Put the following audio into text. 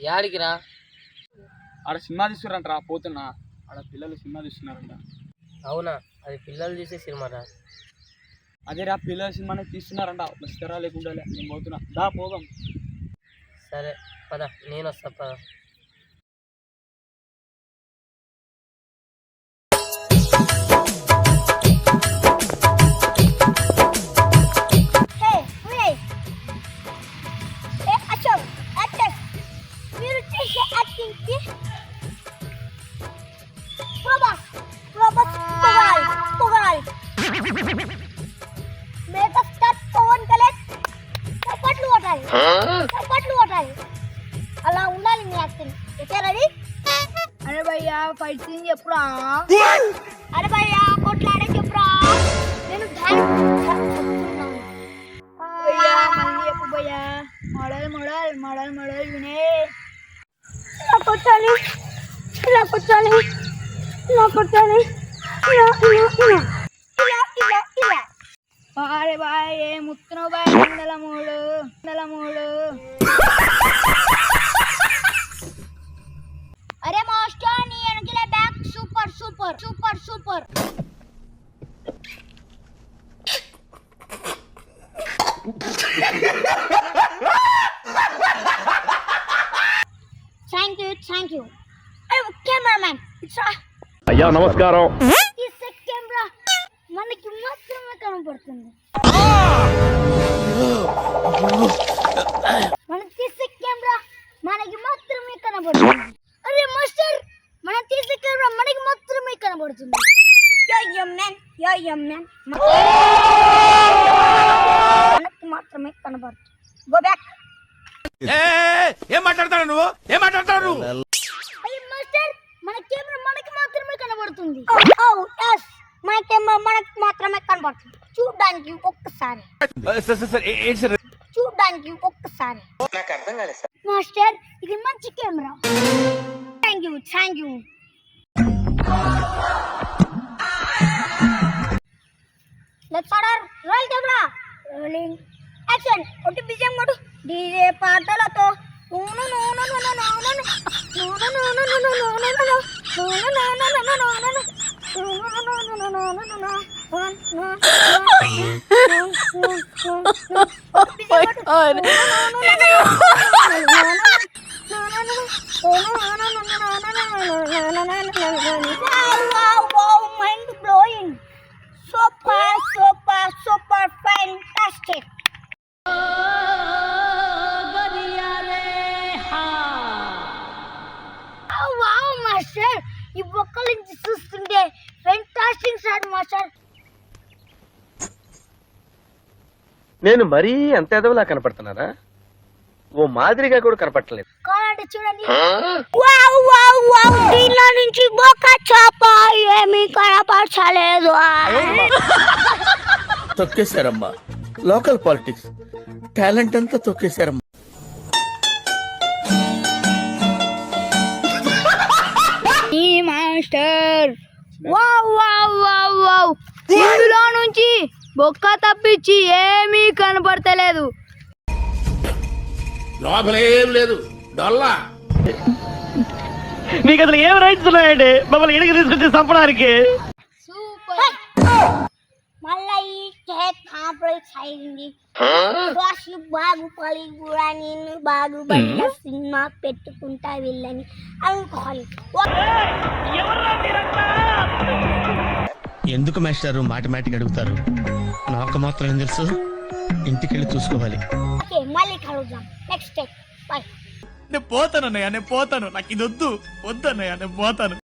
యాడికిరా? ఆడ సినిమా చూస్తున్నారంట పోతున్నా. ఆడ పిల్లలు సినిమా చూస్తున్నారంట అవునా? అది పిల్లలు చూసే సినిమా రా అదే రా పిల్లల సినిమాని తీస్తున్నారంట. వస్తారా లేకుండా. నేను పోతున్నా. దా పోదాం. సరే పద. నేను వస్తా పద. చప్పట్లు కొట్టాలి అలా ఉండాలి మీ యాక్టింగ్ ఓకే రెడీ అరే భయ్యా ఫైట్ సీన్ చెప్పురా అరే భయ్యా కొట్లాడే చెప్పురా నేను డాన్స్ భయ్యా మళ్ళీ చెప్పు భయ్యా మోడల్ మోడల్ మోడల్ మోడల్ వినే ఇలా కొట్టాలి ఇలా కొట్టాలి ఇలా కొట్టాలి ఇలా ఇలా ఇలా ఇలా ఇలా ఇలా అరే బాయ్ ఏ ముత్తునవు బాయ్ వందల మూడు వందల మూడు. అరే మాస్టర్ నీ వెనకలే back super super super super. Thank you thank you అరే కెమెరామ్యాన్ అయ్యా నమస్కారం తీసే కెమెరా మనకి మాత్రమే కనపడుతుంది మనం తీసే కెమెరా మనకి మాత్రమే కనబడుతుంది. అరే మాస్టర్ మనం తీసే కెమెరా మనకి మాత్రమే కనబడుతుంది. మనకి మాత్రమే కనబడుతుంది. గో బ్యాక్ ఏం మాట్లాడతాడు నువ్వు? ఏం మాట్లాడతాడు నువ్వు? మాస్టర్ మన కెమెరా మనకి మాత్రమే కనబడుతుంది. ఓ ఎస్ మన కెమెరా మనకి మాత్రమే కనబడుతుంది. చూడడానికి ఒక్కసారి చూడడానికి ఒక్కసారి మాస్టర్ ఇది మంచి camera thank you thank you let's order roll camera rolling action ఒకటి బిజెం కొడు డీజే పాటలతో నూనె నూనె నూనె నూనె నూనె నూనె నూనె నూనె నూనె నూనె నూనె నూనె Ay hayır. Gidiyor. నేను మరీ అంత ఎదవలా కనపడుతున్నారా ఓ మాదిరిగా కూడా కనపడలేదు కావాలంటే చూడండి. Wow wow wow. దీనిలో నుంచి బొక్క చాప ఏమీ కనపరచలేదు. తొక్కేశారమ్మా. Local politics. టాలెంట్ అంతా తొక్కేశారమ్మా. ఈ master. Wow wow wow wow. ఇందులో నుంచి బొక్క తప్పించి ఏమీ కనపడతలేదు. లోపలేం లేదు. డొల్లా. నీకు అసలు ఏం రైట్స్ ఉన్నాయండి? మమ్మల్ని ఇడికి తీసుకొచ్చి చంపడానికి. సూపర్. మళ్ళా ఈ కేక్ కాంప్రమైజ్ అయింది. బాస్ బాగుపడి కూడా నేను బాగుపడిన సినిమా పెట్టుకుంటా వెళ్ళని అనుకోవాలి ఎందుకు మాస్టారు మాటిమాటికి అడుగుతారు? నాకు మాత్రం ఏం తెలుసు? ఇంటికెళ్ళి చూసుకోవాలి. ఓకే మళ్ళీ కలుద్దాం. నెక్స్ట్ స్టెప్ బాయ్ నేను పోతాను అన్నయ్య నేను పోతాను. నాకు ఇది వద్దు. వద్దు అన్నయ్య నేను పోతాను.